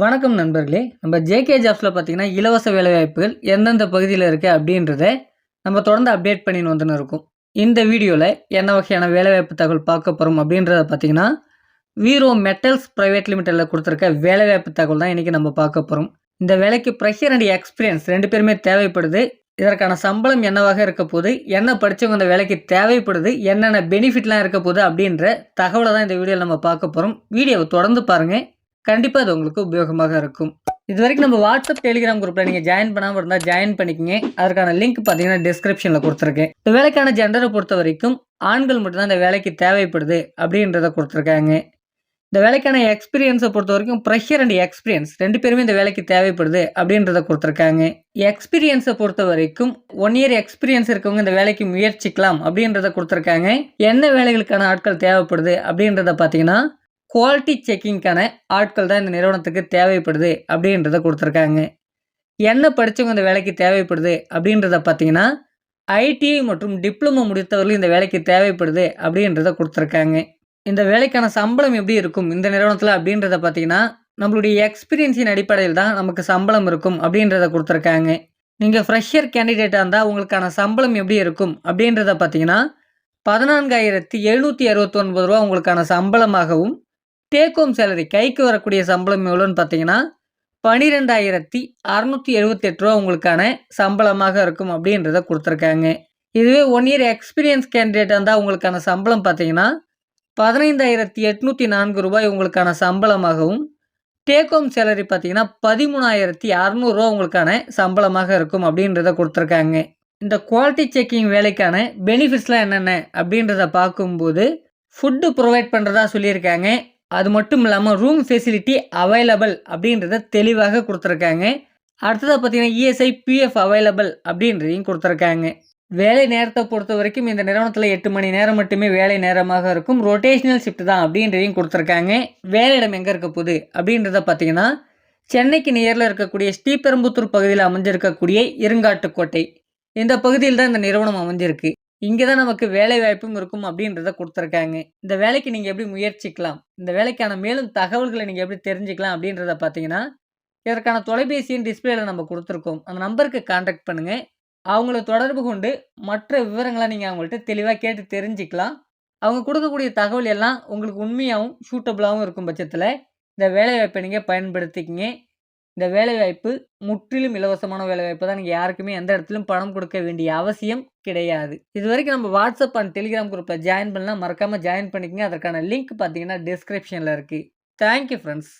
வணக்கம் நண்பர்களே. நம்ம ஜேகே ஜாப்ஸில் பார்த்தீங்கன்னா இலவச வேலைவாய்ப்புகள் எந்தெந்த பகுதியில் இருக்குது அப்படின்றத நம்ம தொடர்ந்து அப்டேட் பண்ணின்னு வந்துன்னு இருக்கோம். இந்த வீடியோவில் என்ன வகையான வேலைவாய்ப்பு தகவல் பார்க்க போகிறோம் அப்படின்றத பார்த்தீங்கன்னா வீரோ மெட்டல்ஸ் ப்ரைவேட் லிமிட்டடில் கொடுத்துருக்க வேலைவாய்ப்பு தகவல் தான் இன்றைக்கி நம்ம பார்க்க போகிறோம் இந்த வேலைக்கு ப்ரெஷர் அண்ட் எக்ஸ்பீரியன்ஸ் ரெண்டு பேருமே தேவைப்படுது. இதற்கான சம்பளம் என்னவாக இருக்க போகுது? என்ன படித்தவங்க இந்த வேலைக்கு தேவைப்படுது? என்னென்ன பெனிஃபிட்லாம் இருக்க போகுது? அப்படின்ற தகவலை தான் இந்த வீடியோவில் நம்ம பார்க்க போகிறோம் வீடியோவை தொடர்ந்து பாருங்கள் கண்டிப்பாக அது உங்களுக்கு உபயோகமாக இருக்கும். இது வரைக்கும் நம்ம வாட்ஸ்அப் டெலிகிராம் குரூப்பில் நீங்கள் ஜாயின் பண்ணாமல் இருந்தால் ஜாயின் பண்ணிக்கங்க. அதற்கான லிங்க் பார்த்தீங்கன்னா டிஸ்கிரிப்ஷனில் கொடுத்துருக்கேன். இந்த வேலைக்கான ஜெண்டரை பொறுத்த வரைக்கும் ஆண்கள் மட்டும்தான் இந்த வேலைக்கு தேவைப்படுது அப்படின்றத கொடுத்துருக்காங்க. இந்த வேலைக்கான எக்ஸ்பீரியன்ஸை பொறுத்த வரைக்கும் ப்ரெஷர் அண்ட் எக்ஸ்பீரியன்ஸ் ரெண்டு பேருமே இந்த வேலைக்கு தேவைப்படுது அப்படின்றத கொடுத்துருக்காங்க. எக்ஸ்பீரியன்ஸை பொறுத்த வரைக்கும் ஒன் இயர் எக்ஸ்பீரியன்ஸ் இருக்கவங்க இந்த வேலைக்கு முயற்சிக்கலாம் அப்படின்றத கொடுத்துருக்காங்க. என்ன வேலைகளுக்கான ஆட்கள் தேவைப்படுது அப்படின்றத பார்த்தீங்கன்னா குவாலிட்டி செக்கிங்க்கான ஆட்கள் தான் இந்த நிறுவனத்துக்கு தேவைப்படுது அப்படின்றத கொடுத்துருக்காங்க. என்ன படித்தவங்க இந்த வேலைக்கு தேவைப்படுது அப்படின்றத பார்த்தீங்கன்னா ஐடிஐ மற்றும் டிப்ளமோ முடித்தவர்கள் இந்த வேலைக்கு தேவைப்படுது அப்படின்றத கொடுத்துருக்காங்க. இந்த வேலைக்கான சம்பளம் எப்படி இருக்கும் இந்த நிறுவனத்தில் அப்படின்றத பார்த்தீங்கன்னா நம்மளுடைய எக்ஸ்பீரியன்ஸின் அடிப்படையில் தான் நமக்கு சம்பளம் இருக்கும் அப்படின்றத கொடுத்துருக்காங்க. நீங்கள் ஃப்ரெஷர் கேண்டிடேட்டாக இருந்தால் உங்களுக்கான சம்பளம் எப்படி இருக்கும் அப்படின்றத பார்த்தீங்கன்னா பதினான்காயிரத்தி எழுநூற்றி அறுபத்தொன்பது ரூபா உங்களுக்கான சம்பளமாகவும் டேக் ஹோம் சேலரி கைக்கு வரக்கூடிய சம்பளம் எவ்வளோன்னு பார்த்தீங்கன்னா பன்னிரெண்டாயிரத்தி அறநூற்றி எழுபத்தெட்டு ரூபா உங்களுக்கான சம்பளமாக இருக்கும் அப்படின்றத கொடுத்துருக்காங்க. இதுவே ஒன் இயர் எக்ஸ்பீரியன்ஸ் கேண்டிடேட் இருந்தால் உங்களுக்கான சம்பளம் பார்த்தீங்கன்னா பதினைந்தாயிரத்தி எட்நூற்றி நான்கு ரூபாய் உங்களுக்கான சம்பளமாகவும் டேக் ஹோம் சேலரி பார்த்தீங்கன்னா பதிமூணாயிரத்தி அறநூறுரூவா உங்களுக்கான சம்பளமாக இருக்கும் அப்படின்றத கொடுத்துருக்காங்க. இந்த குவாலிட்டி செக்கிங் வேலைக்கான பெனிஃபிட்ஸ்லாம் என்னென்ன அப்படின்றத பார்க்கும்போது ஃபுட்டு ப்ரொவைட் பண்ணுறதா சொல்லியிருக்காங்க. அது மட்டும் இல்லாமல் ரூம் ஃபெசிலிட்டி அவைலபிள் அப்படின்றத தெளிவாக கொடுத்துருக்காங்க. அடுத்ததாக பார்த்தீங்கன்னா இஎஸ்ஐ பிஎஃப் அவைலபிள் அப்படின்றதையும் கொடுத்துருக்காங்க. வேலை நேரத்தை பொறுத்த வரைக்கும் இந்த நிறுவனத்தில் எட்டு மணி நேரம் மட்டுமே வேலை நேரமாக இருக்கும். ரொட்டேஷனல் ஷிஃப்ட் தான் அப்படின்றதையும் கொடுத்துருக்காங்க. வேலையிடம் எங்கே இருக்க போகுது அப்படின்றத பார்த்தீங்கன்னா சென்னைக்கு நேரில் இருக்கக்கூடிய ஸ்ரீபெரும்புத்தூர் பகுதியில் அமைஞ்சிருக்கக்கூடிய இருங்காட்டுக்கோட்டை. இந்த பகுதியில் தான் இந்த நிறுவனம் அமைஞ்சிருக்கு. இங்கே தான் நமக்கு வேலை வாய்ப்பும் இருக்கும் அப்படின்றத கொடுத்துருக்காங்க. இந்த வேலைக்கு நீங்கள் எப்படி முயற்சிக்கலாம்? இந்த வேலைக்கான மேலும் தகவல்களை நீங்கள் எப்படி தெரிஞ்சுக்கலாம் அப்படின்றத பார்த்தீங்கன்னா இதற்கான தொலைபேசியின் டிஸ்பிளேல நம்ம கொடுத்துருக்கோம். அந்த நம்பருக்கு கான்டாக்ட் பண்ணுங்கள் அவங்கள தொடர்பு கொண்டு மற்ற விவரங்களை நீங்கள் அவங்கள்ட்ட தெளிவாக கேட்டு தெரிஞ்சுக்கலாம். அவங்க கொடுக்கக்கூடிய தகவல் எல்லாம் உங்களுக்கு உண்மையாகவும் சூட்டபுளாகவும் இருக்கும் பட்சத்தில் இந்த வேலைவாய்ப்பை நீங்கள் பயன்படுத்திக்கிங்க. இந்த வேலைவாய்ப்பு முற்றிலும் இலவசமான வேலைவாய்ப்பு தான். நீங்கள் யாருக்குமே எந்த இடத்துலையும் பணம் கொடுக்க வேண்டிய அவசியம் கிடையாது. இது வரைக்கும் நம்ம வாட்ஸ்அப் அண்ட் டெலிகிராம் குரூப்பில் ஜாயின் பண்ணலாம் மறக்காமல் ஜாயின் பண்ணிக்கங்க. அதற்கான லிங்க் பார்த்தீங்கன்னா டிஸ்கிரிப்ஷனில் இருக்குது தேங்க்யூ ஃப்ரெண்ட்ஸ்